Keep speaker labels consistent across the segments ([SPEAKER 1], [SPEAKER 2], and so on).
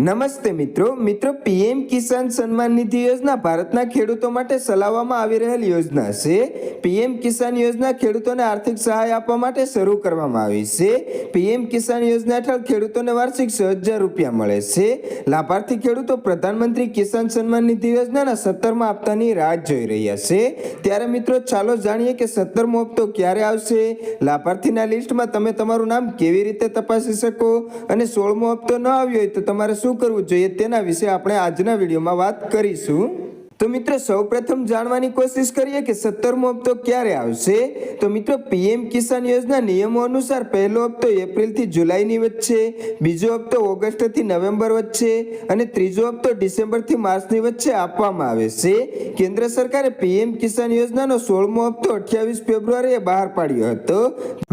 [SPEAKER 1] નમસ્તે મિત્રો. મિત્રો, પીએમ કિસાન સન્માન નિધિ યોજના ભારતના ખેડૂતો માટે ચલાવવામાં આવી રહેલ યોજના છે. પીએમ કિસાન યોજના ખેડૂતોને આર્થિક સહાય આપવા માટે શરૂ કરવામાં આવી છે. પીએમ કિસાન યોજના હેઠળ ખેડૂતોને વાર્ષિક છ હજાર રૂપિયા મળે છે. લાભાર્થી ખેડૂતો પ્રધાનમંત્રી કિસાન સન્માન નિધિ યોજનાના સત્તરમાં હપ્તાની રાહ જોઈ રહ્યા છે. ત્યારે મિત્રો, ચાલો જાણીએ કે સત્તરમો હપ્તો ક્યારે આવશે? લાભાર્થીના લિસ્ટમાં તમે તમારું નામ કેવી રીતે તપાસી શકો? અને સોળમો હપ્તો ન આવ્યો હોય તો તમારે શું કરવું જોઈએ તેના વિશે આપણે આજના વિડીયોમાં વાત કરીશું. તો મિત્રો સૌપ્રથમ જાણવાની કોશિશ કરીએ કે સત્તરમો હપ્તો ક્યારે આવશે? તો મિત્રો પીએમ કિસાન યોજના નિયમો અનુસાર પહેલો હપ્તો એપ્રિલથી જુલાઈની વચ્ચે, બીજો હપ્તો ઓગસ્ટથી નવેમ્બર વચ્ચે અને ત્રીજો હપ્તો ડિસેમ્બરથી માર્ચની વચ્ચે આપવામાં આવે છે. કેન્દ્ર સરકારે પીએમ કિસાન યોજનાનો સોળમો હપ્તો અઠ્યાવીસ ફેબ્રુઆરીએ બહાર પાડ્યો હતો.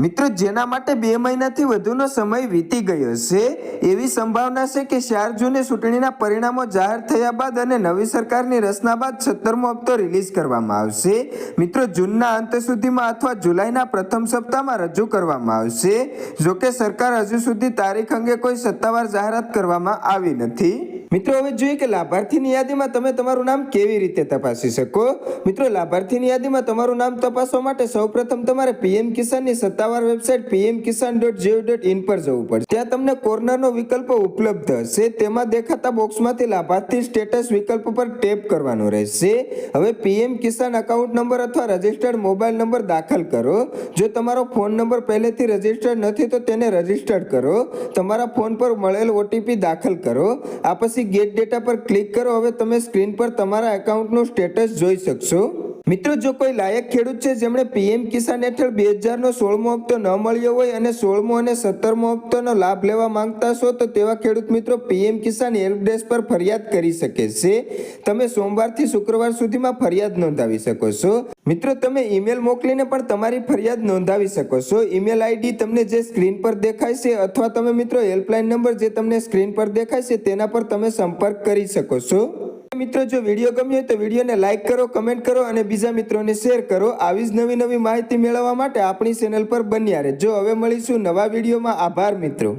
[SPEAKER 1] મિત્રો જેના માટે બે મહિનાથી વધુનો સમય વીતી ગયો છે, એવી સંભાવના છે કે ચાર જૂને ચૂંટણીના પરિણામો જાહેર થયા બાદ અને નવી સરકારની રચના બાદ સત્તરમો હપ્તો રિલીઝ કરવામાં આવશે. મિત્રો, જૂનના અંત સુધીમાં અથવા જુલાઈના પ્રથમ સપ્તાહમાં રજૂ કરવામાં આવશે. જોકે સરકાર હજુ સુધી તારીખ અંગે કોઈ સત્તાવાર જાહેરાત કરવામાં આવી નથી. મિત્રો, હવે જોઈએ કે લાભાર્થીની યાદીમાં તમે તમારું નામ કેવી રીતે તપાસી શકો? મિત્રો, લાભાર્થીની યાદીમાં તમારું નામ તપાસવા માટે સૌપ્રથમ તમારે પીએમ કિસાનની સત્તાવાર website PM Kisan dot GO dot in પર જવું પડશે. ત્યાં તમને કોર્નરનો વિકલ્પ ઉપલબ્ધ હશે. તેમાં દેખાતા બોક્સમાંથી લાભાર્થી સ્ટેટસ વિકલ્પ પર ટેપ કરવાનો રહેશે. હવે પીએમ કિસાન એકાઉન્ટ નંબર અથવા રજિસ્ટર્ડ મોબાઈલ નંબર દાખલ કરો. જો તમારો ફોન નંબર પહેલેથી રજિસ્ટર્ડ નથી, તો તેને રજિસ્ટર્ડ કરો. તમારા ફોન પર મળેલ ઓટીપી દાખલ કરો. આ ગેટ ડેટા પર ક્લિક કરો. હવે તમે સ્ક્રીન પર તમારા એકાઉન્ટનું સ્ટેટસ જોઈ શકશો. મિત્રો, જો કોઈ લાયક ખેડૂત છે, જેમણે પીએમ કિસાન હેઠળ બે હજારનો સોળમો હપ્તો ન મળ્યો હોય અને સોળમો અને સત્તરમો હપ્તોનો લાભ લેવા માંગતા છો તો તેવા ખેડૂત મિત્રો પીએમ કિસાન હેલ્પ ડેસ્ક પર ફરિયાદ કરી શકે છે. તમે સોમવારથી શુક્રવાર સુધીમાં ફરિયાદ નોંધાવી શકો છો. મિત્રો, તમે ઈમેલ મોકલીને પણ તમારી ફરિયાદ નોંધાવી શકો છો. ઈમેલ આઈડી તમને જે સ્ક્રીન પર દેખાય છે અથવા તમે મિત્રો હેલ્પલાઇન નંબર જે તમને સ્ક્રીન પર દેખાય છે, તેના પર તમે સંપર્ક કરી શકો છો. મિત્રો, જો વીડિયો ગમ્યો તો વિડીયોને લાઇક કરો કમેન્ટ કરો અને બીજા મિત્રોને શેર કરો. આવી જ નવી નવી માહિતી મેળવવા માટે આપણી ચેનલ પર બન્યા રહે જો હવે મળીશું નવા વિડીયોમાં. આભાર મિત્રો.